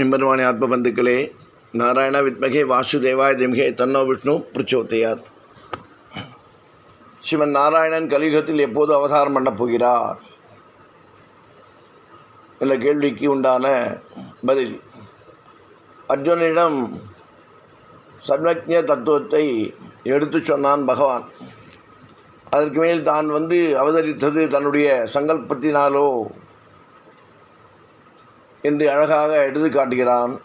நிம்பர்வாணி ஆத்மபந்துக்களே நாராயண வித்மகே வாசுதேவாய திம்கே தன்னோ விஷ்ணு பிரச்சோத்தையார் சிவன் நாராயணன் கலியுகத்தில் எப்போது அவதாரம் பண்ணப் போகிறார்? என்ற கேள்விக்கு உண்டான பதில் அர்ஜுனனிடம் சர்வஜ தத்துவத்தை எடுத்து சொன்னான் பகவான். அதற்கு மேல் தான் வந்து அவதரித்தது தன்னுடைய சங்கல்பத்தினாலோ என்று அழகாக எடுத்து காட்டுகிறான்.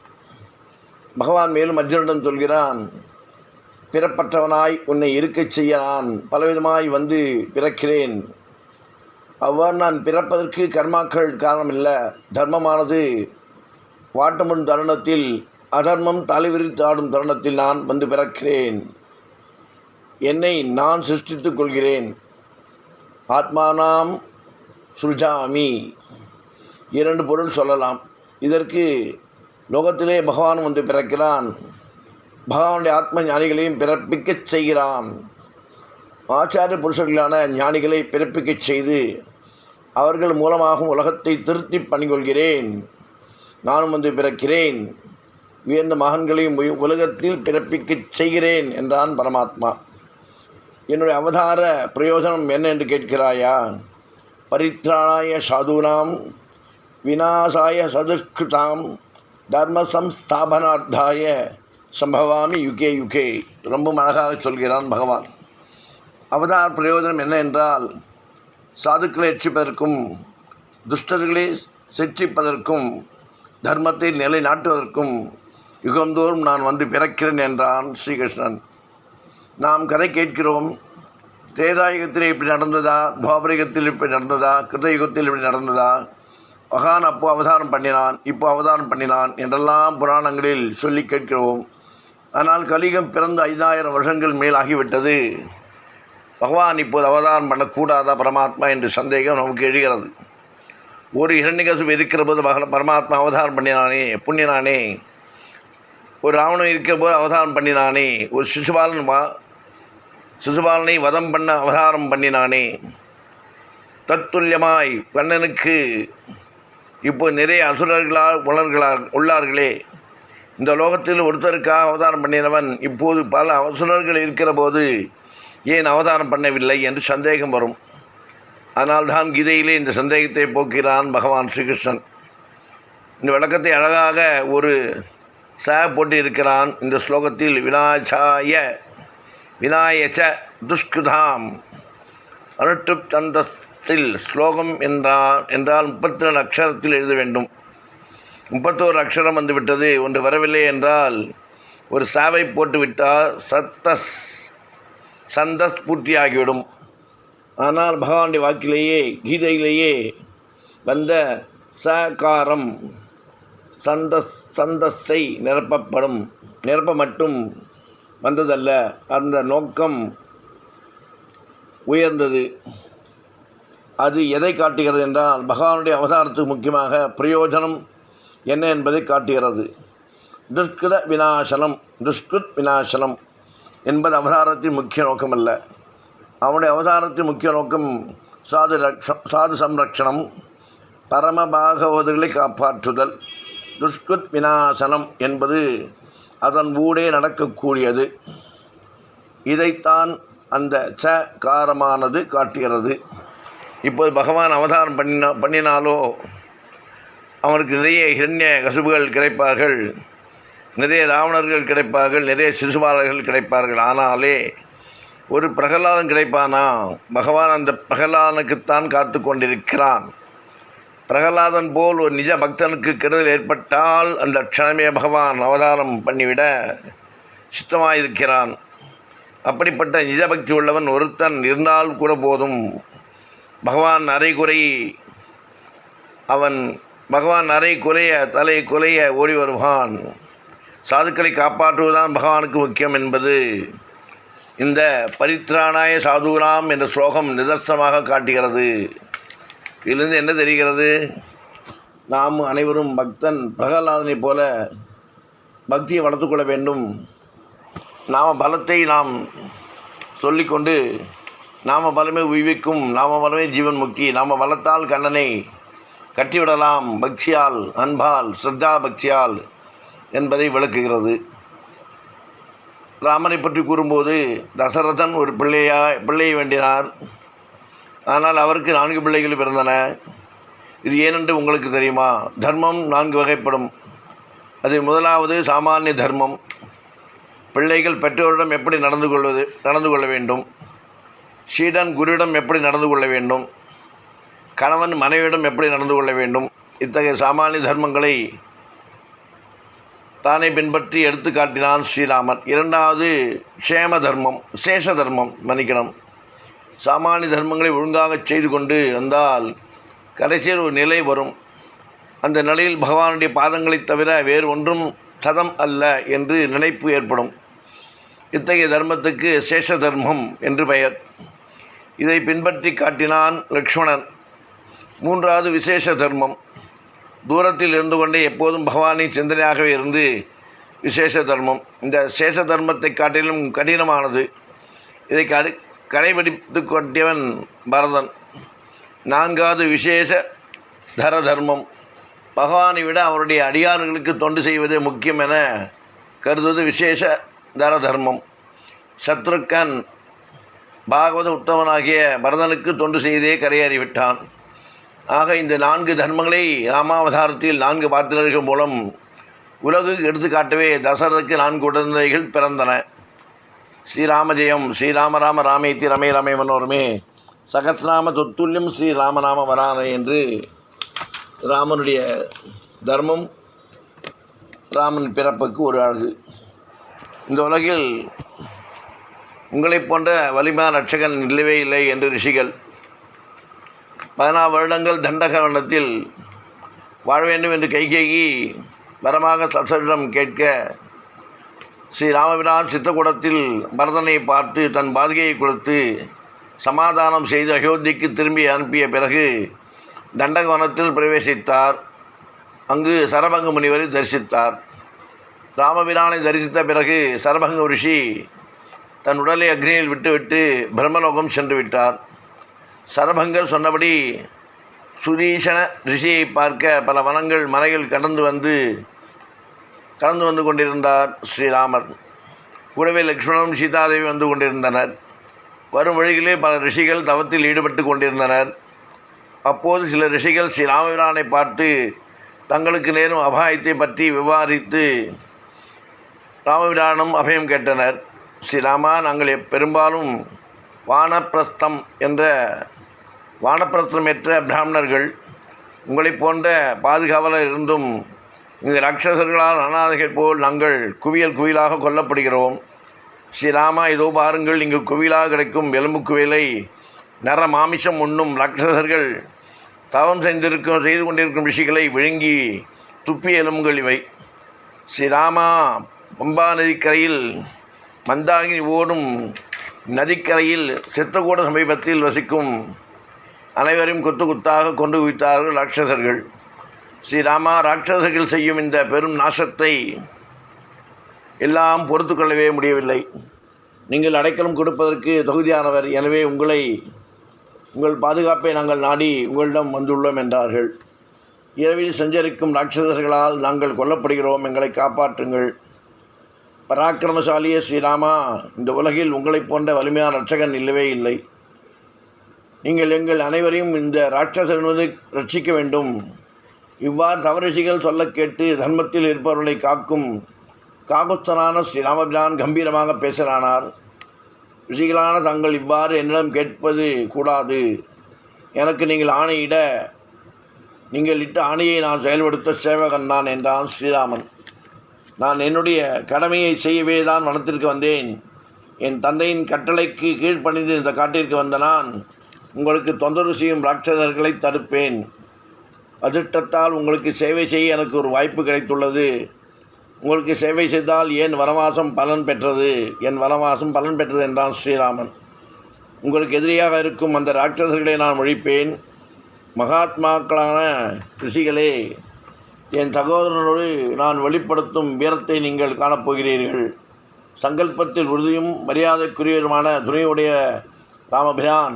பகவான் மேலும் அர்ஜுனிடம் சொல்கிறான் பிறப்பற்றவனாய் உன்னை இருக்கச் செய்ய நான் பலவிதமாய் வந்து பிறக்கிறேன். அவ்வாறு நான் பிறப்பதற்கு கர்மாக்கள் காரணமில்லை தர்மமானது. வாட்டமுன் தருணத்தில் அதர்மம் தலைவிரித்தாடும் தருணத்தில் நான் வந்து பிறக்கிறேன். என்னை நான் சிருஷ்டித்துக் கொள்கிறேன். ஆத்மானாம் சுஜாமி. இரண்டு பொருள் சொல்லலாம். இதற்கு லோகத்திலே பகவான் வந்து பிறக்கிறான். பகவானுடைய ஆத்ம ஞானிகளையும் பிறப்பிக்கச் செய்கிறான். ஆச்சாரிய புருஷர்களான ஞானிகளை பிறப்பிக்கச் செய்து அவர்கள் மூலமாகவும் உலகத்தை திருத்தி பணிகொள்கிறேன். நானும் வந்து பிறக்கிறேன். உயர்ந்த மகன்களையும் உலகத்தில் பிறப்பிக்கச் செய்கிறேன் என்றான் பரமாத்மா. என்னுடைய அவதார பிரயோஜனம் என்ன என்று கேட்கிறாயா? பரித்ராணாய சாதுனாம் விநாசாய சதுஷ்கிருதாம் தர்ம சம்ஸ்தாபனார்த்தாய சம்பவாமி யுகே யுகே ரொம்ப அழகாக சொல்கிறான் பகவான். அவதார் பிரயோஜனம் என்ன என்றால் சாதுக்களை ரட்சிப்பதற்கும் துஷ்டர்களை சிற்றிப்பதற்கும் தர்மத்தை நிலைநாட்டுவதற்கும் யுகந்தோறும் நான் வந்து பிறக்கிறேன் என்றான் ஸ்ரீகிருஷ்ணன். நாம் கதை கேட்கிறோம் திரேதாயுகத்தில் இப்படி நடந்ததா துவாபரிகத்தில் இப்படி நடந்ததா கிருதயுகத்தில் இப்படி நடந்ததா மகான் அப்போ அவதாரம் பண்ணினான் இப்போ அவதாரம் பண்ணினான் என்றெல்லாம் புராணங்களில் சொல்லி கேட்கிறோம். ஆனால் கலிகம் பிறந்த ஐந்தாயிரம் வருஷங்கள் மேல் ஆகிவிட்டது. பகவான் இப்போது அவதாரம் பண்ணக்கூடாதா பரமாத்மா என்று சந்தேகம் நமக்கு எழுகிறது. ஒரு இரண்டிகசு இருக்கிற போது மக பரமாத்மா அவதாரம் பண்ணினானே புண்ணினானே ஒரு ராவணன் இருக்கிற போது அவதாரம் பண்ணினானே. ஒரு சிசுபாலன் வா சிசுபாலனை வதம் பண்ண அவதாரம் பண்ணினானே. தத்துல்யமாய் கண்ணனுக்கு இப்போ நிறைய அசுரர்களால் உணர்களால் உள்ளார்களே இந்த லோகத்தில் ஒருத்தருக்காக அவதாரம் பண்ணினவன் இப்போது பல அசுரர்கள் இருக்கிற போது ஏன் அவதாரம் பண்ணவில்லை என்று சந்தேகம் வரும். அதனால்தான் கீதையிலே இந்த சந்தேகத்தை போக்கிறான் பகவான் ஸ்ரீகிருஷ்ணன். இந்த விளக்கத்தை அழகாக ஒரு ச போட்டு இருக்கிறான் இந்த ஸ்லோகத்தில் வினாச்சாய விநாயச்ச துஷ்குதாம் அனுட்டு தந்தத்தில் ஸ்லோகம் என்றால் என்றால் முப்பத்தி ரெண்டு அக்ஷரத்தில் எழுத வேண்டும். முப்பத்தோரு அக்ஷரம் வந்துவிட்டது. ஒன்று வரவில்லை என்றால் ஒரு சாவை போட்டுவிட்டால் சத்தஸ் சந்தஸ் பூர்த்தியாகிவிடும். ஆனால் பகவானுடைய வாக்கிலேயே கீதையிலேயே வந்த சகாரம் சந்தஸ் சந்தஸை நிரப்பப்படும் நிரப்ப மட்டும் வந்ததல்ல. அந்த நோக்கம் உயர்ந்தது. அது எதை காட்டுகிறது என்றால் பகவானுடைய அவதாரத்துக்கு முக்கியமாக பிரயோஜனம் என்ன என்பதை காட்டுகிறது. துஷ்கிருத வினாசனம் துஷ்கிருத் வினாசனம் என்பது அவதாரத்தின் முக்கிய நோக்கம் அல்ல அவனுடைய அவதாரத்தின் முக்கிய நோக்கம் சாது ரக்ஷ சாது சம்ரக்ஷணம் பரம பரமபாகவதர்களை காப்பாற்றுதல். துஷ்குத் வினாசனம் என்பது அதன் ஊடே நடக்கக்கூடியது. இதைத்தான் அந்த ச காரமானது காட்டுகிறது. இப்போது பகவான் அவதாரம் பண்ணினா பண்ணினாலோ அவனுக்கு நிறைய ஹிரண்ய கசுபுகள் கிடைப்பார்கள். நிறைய ராவணர்கள் கிடைப்பார்கள் நிறைய சிசுபாலர்கள் கிடைப்பார்கள். ஆனாலே ஒரு பிரகலாதன் கிடைப்பானா? பகவான் அந்த பிரகலாதனுக்குத்தான் காத்து கொண்டிருக்கிறான். பிரகலாதன் போல் ஒரு நிஜ பக்தனுக்கு கெடுதல் ஏற்பட்டால் அந்த க்ஷணமே பகவான் அவதாரம் பண்ணிவிட சித்தமாயிருக்கிறான். அப்படிப்பட்ட நிஜபக்தி உள்ளவன் ஒருத்தன் இருந்தால் கூட போதும். பகவான் அரைகுறை அவன் பகவான் அரை குறைய தலை குலைய ஓடி வருவான். சாதுக்களை காப்பாற்றுவதுதான் பகவானுக்கு முக்கியம் என்பது இந்த பரித்ராணாய சாதுராம் என்ற ஸ்லோகம் நிதர்சனமாக காட்டுகிறது. இதிலிருந்து என்ன தெரிகிறது? நாம் அனைவரும் பக்தன் பிரகலாதனை போல பக்தியை வளர்த்துக்கொள்ள வேண்டும். நாம் பலத்தை நாம் சொல்லிக்கொண்டு நாம பலமே உய்விக்கும் நாம பலமே ஜீவன் முக்தி நாம பலத்தால் கண்ணனை கட்டிவிடலாம். பக்தியால் அன்பால் ஸ்ரத்தா பக்தியால் என்பதை விளக்குகிறது. ராமனை பற்றி கூறும்போது தசரதன் ஒரு பிள்ளையா பிள்ளையை வேண்டினார். ஆனால் அவருக்கு நான்கு பிள்ளைகள் பிறந்தன. இது ஏனென்று உங்களுக்கு தெரியுமா? தர்மம் நான்கு வகைப்படும். அதில் முதலாவது சாமானிய தர்மம். பிள்ளைகள் பெற்றோரிடம் எப்படி நடந்து கொள்வது நடந்து கொள்ள வேண்டும்? சீடன் குருவிடம் எப்படி நடந்து கொள்ள வேண்டும்? கணவன் மனைவியிடம் எப்படி நடந்து கொள்ள வேண்டும்? இத்தகைய சாமானிய தர்மங்களை தானே பின்பற்றி எடுத்து காட்டினான் ஸ்ரீராமன். இரண்டாவது க்ஷேம தர்மம் சேஷ தர்மம் மன்னிக்கணும். சாமானிய தர்மங்களை ஒழுங்காக செய்து கொண்டு வந்தால் கடைசியில் ஒரு நிலை வரும். அந்த நிலையில் பகவானுடைய பாதங்களைத் தவிர வேறு ஒன்றும் சதம் அல்ல என்று நினைப்பு ஏற்படும். இத்தகைய தர்மத்துக்கு சேஷ தர்மம் என்று பெயர். இதை பின்பற்றி காட்டினான் லக்ஷ்மணன். மூன்றாவது விசேஷ தர்மம். தூரத்தில் இருந்து கொண்டே எப்போதும் பகவானின் சிந்தனையாகவே இருந்து விசேஷ தர்மம். இந்த சேஷ தர்மத்தை காட்டிலும் கடினமானது. இதை கடை கடைபிடித்து கொட்டியவன் பரதன். நான்காவது விசேஷ தர தர்மம். பகவானை விட அவருடைய அடியார்களுக்கு தொண்டு செய்வதே முக்கியம் என கருதுவது விசேஷ தர தர்மம். சத்ருக்கன் பாகவத உத்தமனாகிய பரதனுக்கு தொண்டு செய்தே கரையேறிவிட்டான். ஆக இந்த நான்கு தர்மங்களை ராமாவதாரத்தில் நான்கு பாத்திரர்கள் மூலம் உலகுக்கு எடுத்துக்காட்டவே தசரதுக்கு நான்கு உடந்தைகள் பிறந்தன. ஸ்ரீராம ஜெயம் ஸ்ரீராம ராம ராமேத்தி ரமே ரமே மனோரமே சகஸ்நாம தொத்துல்யம் ஸ்ரீ ராமநாம வரான என்று ராமனுடைய தர்மம் ராமன் பிறப்புக்கு ஒரு அழகு. இந்த உலகில் உங்களைப் போன்ற வலிமா ரட்சகன் இல்லவே இல்லை என்று ரிஷிகள் பதினாறு வருடங்கள் தண்டகரணத்தில் வாழ வேண்டும் என்று கைகேகி வரமாக சசரிடம் கேட்க ஸ்ரீ ராமபிரான் சித்தக்கூடத்தில் பரதனை பார்த்து தன் பாதிகையை கொடுத்து சமாதானம் செய்து அயோத்திக்கு திரும்பி அனுப்பிய பிறகு தண்டகவனத்தில் பிரவேசித்தார். அங்கு சரபங்க முனிவரை தரிசித்தார். ராமபிரானை தரிசித்த பிறகு சரபங்க ரிஷி தன் உடலை அக்னியில் விட்டுவிட்டு பிரம்மலோகம் சென்று விட்டார். சரபங்கர் சொன்னபடி சுதீஷண ரிஷியை பார்க்க பல வனங்கள் மலையில் கடந்து வந்து கடந்து வந்து கொண்டிருந்தார் ஸ்ரீராமர். கூடவே லக்ஷ்மணனும் சீதாதேவி வந்து கொண்டிருந்தனர். வரும் வழியிலே பல ரிஷிகள் தவத்தில் ஈடுபட்டு கொண்டிருந்தனர். அப்போது சில ரிஷிகள் ஸ்ரீராமபிரானை பார்த்து தங்களுக்கு நேரும் அபாயத்தை பற்றி விவாதித்து ராமபிரானும் அபயம் கேட்டனர். ஸ்ரீராமா நாங்கள் எப்- பெரும்பாலும் வானப்பிரஸ்தம் என்ற வானப்பிரஸ்தம் ஏற்ற பிராமணர்கள் உங்களைப் போன்ற பாதுகாவலர் இருந்தும் இங்கு ராட்சசர்களால் அனாதைகள் போல் நாங்கள் குவியல் குவியலாக கொல்லப்படுகிறோம். ஸ்ரீராமா இதோ பாருங்கள் இங்கு குவியலாக கிடைக்கும் எலும்பு குவியலை நர மாமிசம் உண்ணும் ராட்சசர்கள் தவம் செய்திருக்கும் செய்து கொண்டிருக்கும் ரிஷிகளை விழுங்கி துப்பிய எலும்புகள் இவை. ஸ்ரீராமா பம்பா நதிக்கரையில் மந்தாகினி ஓடும் நதிக்கரையில் சித்தகூட சமீபத்தில் வசிக்கும் அனைவரையும் குத்து குத்தாக கொண்டு குவித்தார்கள் ராட்சசர்கள். ஸ்ரீராமா ராட்சசர்கள் செய்யும் இந்த பெரும் நாசத்தை எல்லாம் பொறுத்து கொள்ளவே முடியவில்லை. நீங்கள் அடைக்கலம் கொடுப்பதற்கு தகுதியானவர் எனவே உங்களை உங்கள் பாதுகாப்பை நாங்கள் நாடி உங்களிடம் வந்துள்ளோம் என்றார்கள். இரவில் சஞ்சரிக்கும் ராட்சசர்களால் நாங்கள் கொல்லப்படுகிறோம். எங்களை காப்பாற்றுங்கள். பராக்கிரமசாலியே ஸ்ரீராமா இந்த உலகில் உங்களைப் போன்ற வலிமையான ரட்சகன் இல்லவே இல்லை. நீங்கள் எங்கள் அனைவரையும் இந்த ராட்சசர் ரட்சிக்க வேண்டும். இவ்வாறு தவறிஷிகள் சொல்ல கேட்டு தர்மத்தில் இருப்பவர்களை காக்கும் காபஸ்தனான ஸ்ரீராமபிரான் கம்பீரமாக பேசலானார். ரிஷிகளான தாங்கள் இவ்வாறு என்னிடம் கேட்பது கூடாது. எனக்கு நீங்கள் ஆணையிட நீங்கள் இட்ட ஆணையை நான் செயல்படுத்த சேவகன் நான் என்றான் ஸ்ரீராமன். நான் என்னுடைய கடமையை செய்யவே தான் வனத்திற்கு வந்தேன். என் தந்தையின் கட்டளைக்கு கீழ்ப்பணிந்து இந்த காட்டிற்கு வந்த நான் உங்களுக்கு தொந்தரவு செய்யும் ராட்சதர்களை தடுப்பேன். அதிர்ஷ்டத்தால் உங்களுக்கு சேவை செய்ய எனக்கு ஒரு வாய்ப்பு கிடைத்துள்ளது. உங்களுக்கு சேவை செய்தால் ஏன் வனவாசம் பலன் பெற்றது? என் வனவாசம் பலன் பெற்றது என்றான் ஸ்ரீராமன். உங்களுக்கு எதிரியாக இருக்கும் அந்த ராட்சசர்களை நான் ஒழிப்பேன். மகாத்மாக்களான ரிஷிகளே என் சகோதரனோடு நான் வெளிப்படுத்தும் வீரத்தை நீங்கள் காணப்போகிறீர்கள். சங்கல்பத்தில் உறுதியும் மரியாதைக்குரியருமான துணையுடைய ராமபிரான்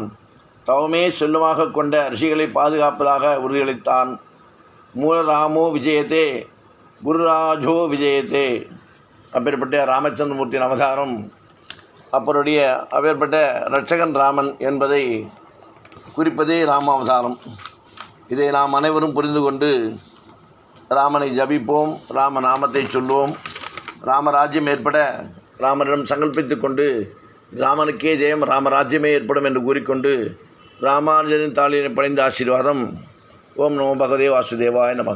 தவமே செல்லுமாக கொண்ட ரிஷிகளை பாதுகாப்பதாக உறுதியளித்தான். மூலராமோ விஜயத்தே குருராஜோ விஜயத்தே அப்பேற்பட்ட ராமச்சந்திரமூர்த்தியின் அவதாரம் அப்பருடைய அப்பேற்பட்ட ரட்சகன் ராமன் என்பதை குறிப்பதே ராமாவதாரம். இதை நாம் அனைவரும் புரிந்து கொண்டு ராமனை ஜபிப்போம் ராம நாமத்தை சொல்லுவோம் ராமராஜ்யம் ஏற்பட ராமனிடம் சங்கல்பித்து கொண்டு ராமனுக்கே ஜெயம் ராமராஜ்யமே ஏற்படும் என்று கூறிக்கொண்டு ராமானுஜனின் தாளினை படைந்த ஆசீர்வாதம். ஓம் நமோ பகதே வாசுதேவாய நம